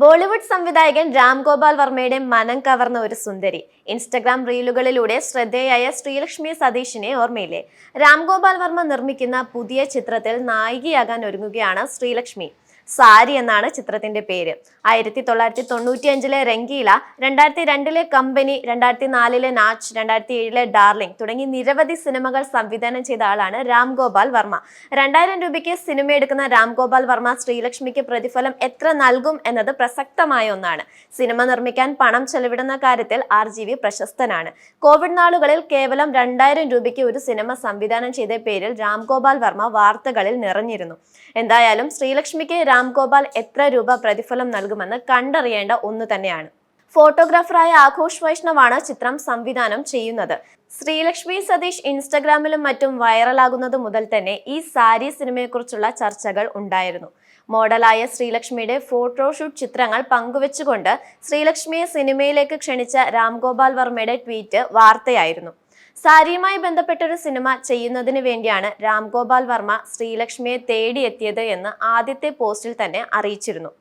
ബോളിവുഡ് സംവിധായകൻ രാം ഗോപാൽ വർമ്മയുടെ മനം കവർന്ന ഒരു സുന്ദരി. ഇൻസ്റ്റഗ്രാം റീലുകളിലൂടെ ശ്രദ്ധേയായ ശ്രീലക്ഷ്മി സതീഷിനെ ഓർമ്മയില്ലേ? രാം ഗോപാൽ വർമ്മ നിർമ്മിക്കുന്ന പുതിയ ചിത്രത്തിൽ നായികയാകാൻ ഒരുങ്ങുകയാണ് ശ്രീലക്ഷ്മി. സാരി എന്നാണ് ചിത്രത്തിന്റെ പേര്. ആയിരത്തി തൊള്ളായിരത്തി തൊണ്ണൂറ്റി അഞ്ചിലെ രംഗീല രണ്ടായിരത്തി രണ്ടിലെ കമ്പനി രണ്ടായിരത്തി നാലിലെ നാച്ച് രണ്ടായിരത്തി ഏഴിലെ ഡാർലിംഗ് തുടങ്ങി നിരവധി സിനിമകൾ സംവിധാനം ചെയ്ത ആളാണ് രാം ഗോപാൽ വർമ്മ. രണ്ടായിരം രൂപയ്ക്ക് സിനിമ എടുക്കുന്ന രാം ഗോപാൽ വർമ്മ ശ്രീലക്ഷ്മിക്ക് പ്രതിഫലം എത്ര നൽകും എന്നത് പ്രസക്തമായ ഒന്നാണ്. സിനിമ നിർമ്മിക്കാൻ പണം ചെലവിടുന്ന കാര്യത്തിൽ ആർ ജി വി പ്രശസ്തനാണ്. കോവിഡ് നാളുകളിൽ കേവലം രണ്ടായിരം രൂപയ്ക്ക് ഒരു സിനിമ സംവിധാനം ചെയ്ത പേരിൽ രാം ഗോപാൽ വർമ്മ വാർത്തകളിൽ നിറഞ്ഞിരുന്നു. എന്തായാലും ശ്രീലക്ഷ്മിക്ക് രാം ഗോപാൽ എത്ര രൂപ പ്രതിഫലം നൽകുമെന്ന് കണ്ടറിയേണ്ട ഒന്ന് തന്നെയാണ്. ഫോട്ടോഗ്രാഫറായ ആഘോഷ് വൈഷ്ണവാണ് ചിത്രം സംവിധാനം ചെയ്യുന്നത്. ശ്രീലക്ഷ്മി സതീഷ് ഇൻസ്റ്റഗ്രാമിലും മറ്റും വൈറലാകുന്നത് മുതൽ തന്നെ ഈ സാരി സിനിമയെക്കുറിച്ചുള്ള ചർച്ചകൾ ഉണ്ടായിരുന്നു. മോഡലായ ശ്രീലക്ഷ്മിയുടെ ഫോട്ടോഷൂട്ട് ചിത്രങ്ങൾ പങ്കുവെച്ചുകൊണ്ട് ശ്രീലക്ഷ്മിയെ സിനിമയിലേക്ക് ക്ഷണിച്ച രാംഗോപാൽ വർമ്മയുടെ ട്വീറ്റ് വാർത്തയായിരുന്നു. സാരിയുമായി ബന്ധപ്പെട്ടൊരു സിനിമ ചെയ്യുന്നതിന് വേണ്ടിയാണ് രാംഗോപാൽ വർമ്മ ശ്രീലക്ഷ്മിയെ തേടിയെത്തിയത് എന്ന് ആദ്യത്തെ പോസ്റ്റിൽ തന്നെ അറിയിച്ചിരുന്നു.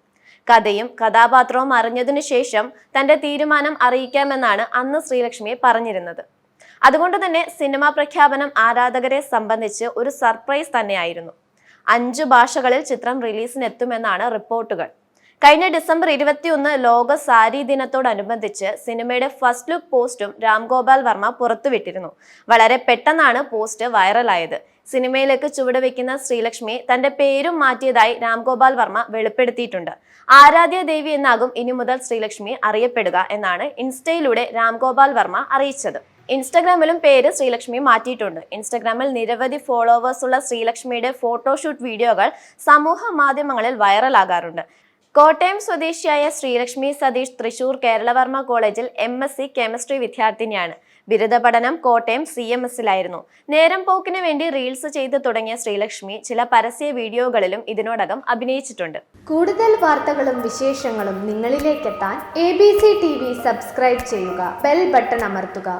കഥയും കഥാപാത്രവും അറിഞ്ഞതിനു ശേഷം തന്റെ തീരുമാനം അറിയിക്കാമെന്നാണ് അന്ന് ശ്രീലക്ഷ്മിയെ പറഞ്ഞിരുന്നത്. അതുകൊണ്ട് തന്നെ സിനിമാ പ്രഖ്യാപനം ആരാധകരെ സംബന്ധിച്ച് ഒരു സർപ്രൈസ് തന്നെയായിരുന്നു. അഞ്ചു ഭാഷകളിൽ ചിത്രം റിലീസിനെത്തുമെന്നാണ് റിപ്പോർട്ടുകൾ. കഴിഞ്ഞ ഡിസംബർ ഇരുപത്തിയൊന്ന് ലോക സാരി ദിനത്തോടനുബന്ധിച്ച് സിനിമയുടെ ഫസ്റ്റ് ലുക്ക് പോസ്റ്റും രാംഗോപാൽ വർമ്മ പുറത്തുവിട്ടിരുന്നു. വളരെ പെട്ടെന്നാണ് പോസ്റ്റ് വൈറലായത്. സിനിമയിലേക്ക് ചുവടുവെക്കുന്ന ശ്രീലക്ഷ്മി തന്റെ പേരും മാറ്റിയതായി രാംഗോപാൽ വർമ്മ വെളിപ്പെടുത്തിയിട്ടുണ്ട്. ആരാധ്യ ദേവി എന്നാകും ഇനി മുതൽ ശ്രീലക്ഷ്മി അറിയപ്പെടുക എന്നാണ് ഇൻസ്റ്റയിലൂടെ രാംഗോപാൽ വർമ്മ അറിയിച്ചത്. ഇൻസ്റ്റഗ്രാമിലും പേര് ശ്രീലക്ഷ്മി മാറ്റിയിട്ടുണ്ട്. ഇൻസ്റ്റഗ്രാമിൽ നിരവധി ഫോളോവേഴ്സ് ഉള്ള ശ്രീലക്ഷ്മിയുടെ ഫോട്ടോഷൂട്ട് വീഡിയോകൾ സമൂഹ മാധ്യമങ്ങളിൽ വൈറലാകാറുണ്ട്. കോട്ടയം സ്വദേശിയായ ശ്രീലക്ഷ്മി സതീഷ് തൃശൂർ കേരളവർമ്മ കോളേജിൽ എം എസ് സി കെമിസ്ട്രി വിദ്യാർത്ഥിനിയാണ്. ബിരുദ പഠനം കോട്ടയം സി എം എസിലായിരുന്നു നേരം പോക്കിന് വേണ്ടി റീൽസ് ചെയ്ത് തുടങ്ങിയ ശ്രീലക്ഷ്മി ചില പരസ്യ വീഡിയോകളിലും ഇതിനോടകം അഭിനയിച്ചിട്ടുണ്ട്. കൂടുതൽ വാർത്തകളും വിശേഷങ്ങളും നിങ്ങളിലേക്കെത്താൻ A B C T V subscribe ചെയ്യുക ബെൽ ബട്ടൺ അമർത്തുക.